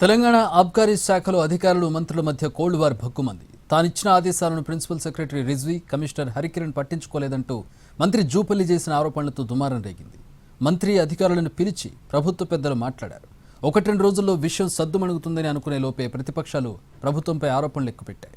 తెలంగాణ ఆబ్కారీ శాఖలో అధికారులు మంత్రుల మధ్య కోల్డ్ వార్ భగ్గుమంది తానిచ్చిన ఆదేశాలను principal secretary Rizvi commissioner Harikiran పట్టించుకోలేదంటూ మంత్రి జూపల్లి చేసిన ఆరోపణలతో దుమారం రేగింది. మంత్రి అధికారులను పిలిచి ప్రభుత్వ పెద్దలు మాట్లాడారు. ఒకటి రెండు రోజుల్లో విషయం సద్దుమణుగుతుందని అనుకునే లోపే ప్రతిపక్షాలు ప్రభుత్వంపై ఆరోపణలు ఎక్కుపెట్టాయి.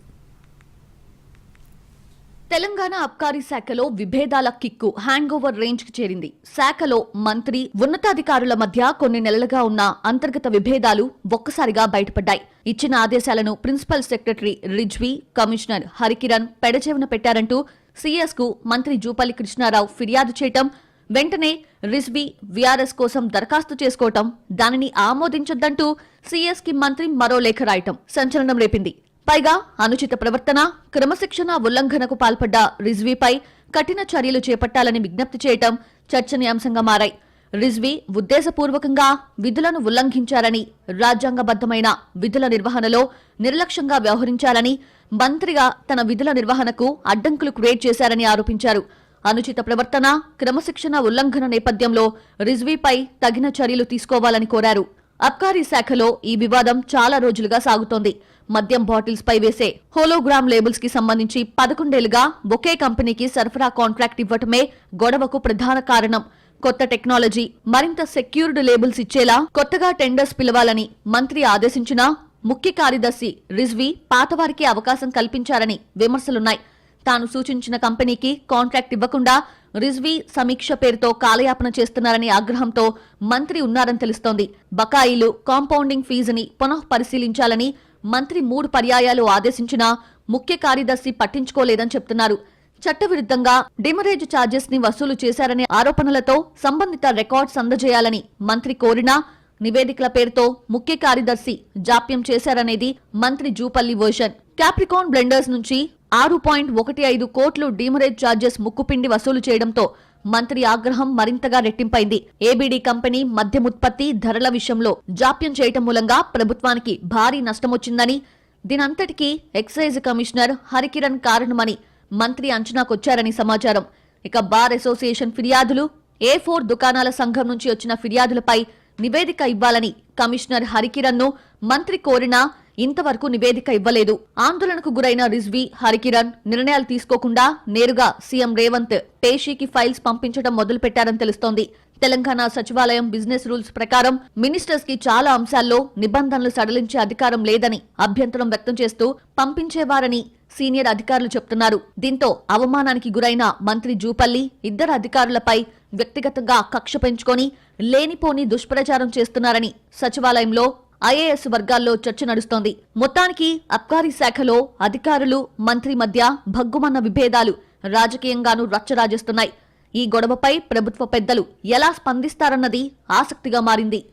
తెలంగాణ అబ్కారీ శాఖలో విభేదాల కిక్కు హ్యాంగ్ ఓవర్ రేంజ్కి చేరింది. శాఖలో మంత్రి ఉన్నతాధికారుల మధ్య కొన్ని నెలలుగా ఉన్న అంతర్గత విభేదాలు ఒక్కసారిగా బయటపడ్డాయి. ఇచ్చిన ఆదేశాలను principal secretary Rizvi commissioner Harikiran పెడచెవిన పెట్టారంటూ సీఎస్కు మంత్రి జూపల్లి కృష్ణారావు ఫిర్యాదు చేయటం వెంటనే రిజ్వీ వీఆర్ఎస్ కోసం దరఖాస్తు చేసుకోవటం దానిని ఆమోదించొద్దంటూ సీఎస్కి మంత్రి మరో లేఖ రాయటం సంచలనం రేపింది. పైగా అనుచిత ప్రవర్తన క్రమశిక్షణ ఉల్లంఘనకు పాల్పడ్డ రిజ్వీపై కఠిన చర్యలు చేపట్టాలని విజ్ఞప్తి చేయటం చర్చనీయాంశంగా మారాయి. రిజ్వీ ఉద్దేశపూర్వకంగా విధులను ఉల్లంఘించారని రాజ్యాంగబద్ధమైన విధుల నిర్వహణలో నిర్లక్ష్యంగా వ్యవహరించారని మంత్రిగా తన విధుల నిర్వహణకు అడ్డంకులు క్రియేట్ చేశారని ఆరోపించారు. అనుచిత ప్రవర్తన క్రమశిక్షణ ఉల్లంఘన నేపథ్యంలో రిజ్వీపై తగిన చర్యలు తీసుకోవాలని కోరారు. అబ్కారీ శాఖలో ఈ వివాదం చాలా రోజులుగా సాగుతోంది. మద్యం బాటిల్స్ పై వేసే హోలోగ్రామ్ లేబుల్స్కి సంబంధించి పదకొండేళ్ళుగా ఒకే కంపెనీకి సరఫరా కాంట్రాక్ట్ ఇవ్వటమే గొడవకు ప్రధాన కారణం. కొత్త టెక్నాలజీ మరింత సెక్యూర్డ్ లేబుల్స్ ఇచ్చేలా కొత్తగా టెండర్స్ పిలవాలని మంత్రి ఆదేశించినా ముఖ్య కార్యదర్శి రిజ్వీ పాతవారికి అవకాశం కల్పించారని విమర్శలున్నాయి. తాను సూచించిన కంపెనీకి కాంట్రాక్ట్ ఇవ్వకుండా రిజ్వీ సమీక్ష పేరుతో కాలయాపన చేస్తున్నారని ఆగ్రహంతో మంత్రి ఉన్నారని తెలుస్తోంది. బకాయిలు కాంపౌండింగ్ ఫీజుని పునః పరిశీలించాలని మంత్రి మూడు పర్యాయాలు ఆదేశించినా ముఖ్య కార్యదర్శి పట్టించుకోలేదని చెప్తున్నారు. చట్టవిరుద్ధంగా డిమరేజ్ ఛార్జెస్ని వసూలు చేశారనే ఆరోపణలతో సంబంధిత రికార్డ్స్ అందజేయాలని మంత్రి కోరినా నివేదికల పేరుతో ముఖ్య కార్యదర్శి జాప్యం చేశారనేది మంత్రి జూపల్లి వర్షన్. క్యాప్రికాన్ బ్లెండర్స్ నుంచి ఆరు పాయింట్ ఒకటి ఐదు కోట్లు డీమరేజ్ ఛార్జెస్ ముక్కుపిండి వసూలు చేయడంతో మంత్రి ఆగ్రహం మరింతగా రెట్టింపైంది. ఏబీడీ కంపెనీ మద్యం ఉత్పత్తి ధరల విషయంలో జాప్యం చేయటం మూలంగా ప్రభుత్వానికి భారీ నష్టమొచ్చిందని దీనంతటికీ ఎక్సైజ్ కమిషనర్ హరికిరణ్ కారణమని మంత్రి అంచనాకొచ్చారని సమాచారం. ఇక బార్ అసోసియేషన్ ఫిర్యాదులు ఏ ఫోర్ దుకాణాల సంఘం నుంచి వచ్చిన ఫిర్యాదులపై నివేదిక ఇవ్వాలని కమిషనర్ హరికిరణ్ను మంత్రి కోరినా ఇంతవరకు నివేదిక ఇవ్వలేదు. ఆందోళనకు గురైన రిజ్వీ హరికిరణ్ నిర్ణయాలు తీసుకోకుండా నేరుగా సీఎం రేవంత్ పేషీకి ఫైల్స్ పంపించడం మొదలుపెట్టారని తెలుస్తోంది. తెలంగాణ సచివాలయం బిజినెస్ రూల్స్ ప్రకారం మినిస్టర్స్కి చాలా అంశాల్లో నిబంధనలు సడలించే అధికారం లేదని అభ్యంతరం వ్యక్తం చేస్తూ పంపించేవారని సీనియర్ అధికారులు చెప్తున్నారు. దీంతో అవమానానికి గురైన మంత్రి జూపల్లి ఇద్దరు అధికారులపై వ్యక్తిగతంగా కక్ష పెంచుకొని లేనిపోని దుష్ప్రచారం చేస్తున్నారని సచివాలయంలో ఐఏఎస్ వర్గాల్లో చర్చ నడుస్తోంది. మొత్తానికి అబ్కారీ శాఖలో అధికారులు మంత్రి మధ్య భగ్గుమన్న విభేదాలు రాజకీయంగానూ రచ్చరాజేస్తున్నాయి. ఈ గొడవపై ప్రభుత్వ పెద్దలు ఎలా స్పందిస్తారన్నది ఆసక్తిగా మారింది.